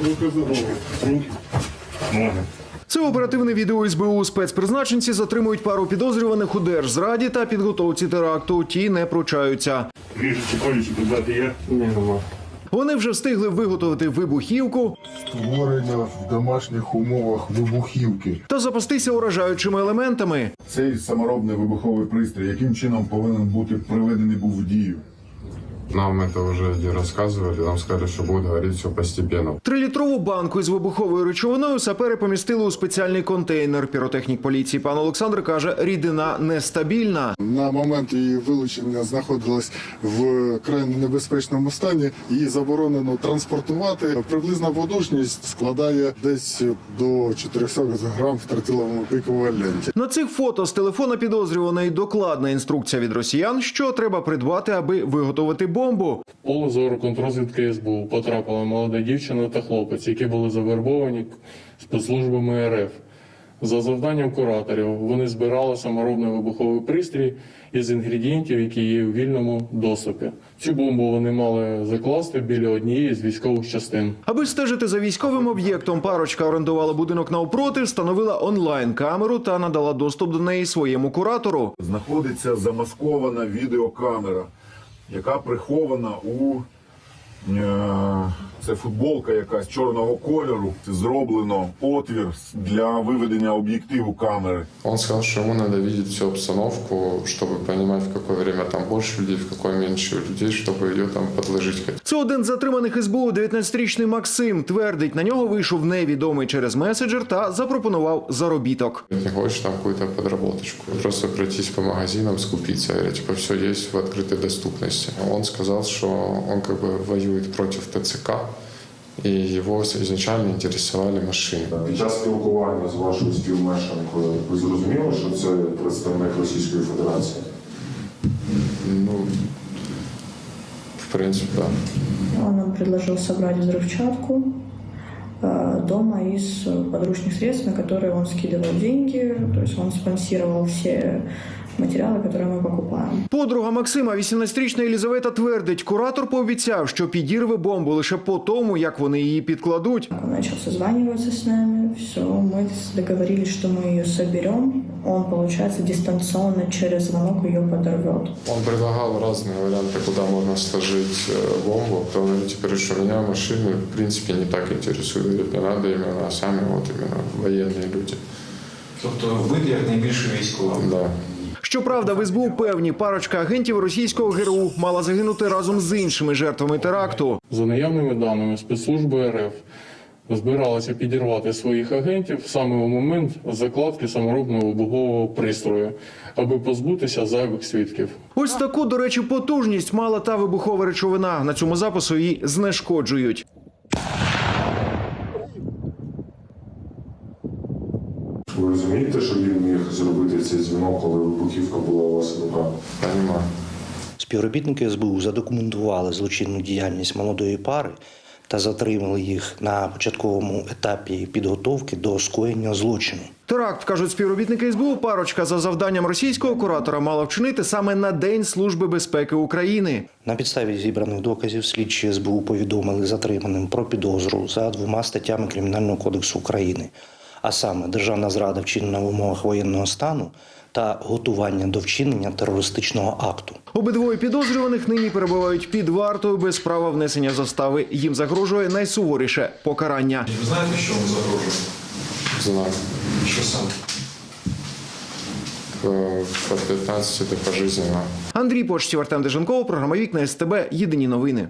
Руки за голову. Руки. Ноги. Це оперативне відео СБУ. Спецпризначенці затримують пару підозрюваних у держзраді та підготовці теракту. Ті не пручаються. Ріжучі колючі піддати є? Ні, нема. Вони вже встигли виготовити вибухівку створення в домашніх умовах вибухівки. та запастися уражаючими елементами. Цей саморобний вибуховий пристрій, яким чином повинен бути приведений був в дію? Нам это уже не рассказывали, нам сказали, что будет говорить все постепенно. Трилітрову банку із вибуховою речовиною сапери помістили у спеціальний контейнер. Піротехнік поліції пан Олександр каже, рідина нестабільна. На момент її вилучення знаходилась в крайне небезпечному стані. Її заборонено транспортувати. Приблизна потужність складає десь до 400 грам в тротиловому еквіваленті. На цих фото з телефона підозрюваної докладна інструкція від росіян, що треба придбати, аби виготовити бомбу. Поле зору контрозвідки СБУ потрапила молода дівчина та хлопець, які були завербовані спецслужбами РФ. За завданням кураторів вони збирали саморобний вибуховий пристрій із інгредієнтів, які є у вільному доступі. Цю бомбу вони мали закласти біля однієї з військових частин. Аби стежити за військовим об'єктом, парочка орендувала будинок навпроти, встановила онлайн камеру та надала доступ до неї своєму куратору. Знаходиться замаскована відеокамера, яка прихована у це футболка якась чорного кольору. Зроблено отвір для виведення об'єктиву камери. Он сказал, что ему надо видеть всю обстановку, чтобы понимать, в какое время там больше людей, в какое меньше людей, чтобы ее там подложить. Це один з затриманих СБУ, 19-річний Максим. Твердить, на нього вийшов невідомий через меседжер та запропонував заробіток. Не хочешь там какую-то подработочку. Просто пройтись по магазинам, скупиться. Говорят, типа, все есть в открытой доступности. Он сказал, что он как бы воюет против ТЦК, и его изначально интересовали машины. Під час спілкування з вашою співмешканкою ви зрозуміли, що це представник Російської Федерації? Ну, в принципе, да. Он нам предложил собрать взрывчатку э, дома из э, подручных средств, на которые он скидывал деньги. То есть он спонсировал все материалы, которые мы покупаем. Подруга Максима, 18-річна Єлізавета, твердить, куратор пообіцяв, що підірве бомбу лише по тому, як вони її підкладуть. Он начал созваниваться с нами. Все, мы договорились, что мы ее соберем. Он, получается, дистанционно через звонок ее подорвет. Он предлагал разные варианты, куда можно сложить э, бомбу. То он говорит, теперь, что меня машины в принципе не так интересуют. Говорит, не надо именно, а сами вот именно военные люди. Тобто вид як найбільше військовий. Да. Щоправда, в СБУ певні парочка агентів російського ГРУ мала загинути разом з іншими жертвами теракту. За наявними даними спецслужби РФ збиралися підірвати своїх агентів саме у момент закладки саморобного вибухового пристрою, аби позбутися зайвих свідків. Ось таку, до речі, потужність мала та вибухова речовина. На цьому запису її знешкоджують. Ви розумієте, що він міг зробити цей дзвінок, коли вибухівка була у вас в руках? Понимаю. Співробітники СБУ задокументували злочинну діяльність молодої пари та затримали їх на початковому етапі підготовки до скоєння злочину. Теракт, кажуть співробітники СБУ, парочка за завданням російського куратора мала вчинити саме на День Служби безпеки України. На підставі зібраних доказів слідчі СБУ повідомили затриманим про підозру за двома статтями Кримінального кодексу України, а саме державна зрада вчинена в умовах воєнного стану та готування до вчинення терористичного акту. Обидвоє підозрюваних нині перебувають під вартою без права внесення застави. Їм загрожує найсуворіше покарання. Ви знаєте, що вам загрожує? Знаю. Що саме? Э, От 15 до пожизненно. Андрій Почтів, Артем Деженков, програма Вікна СТБ. Єдині новини.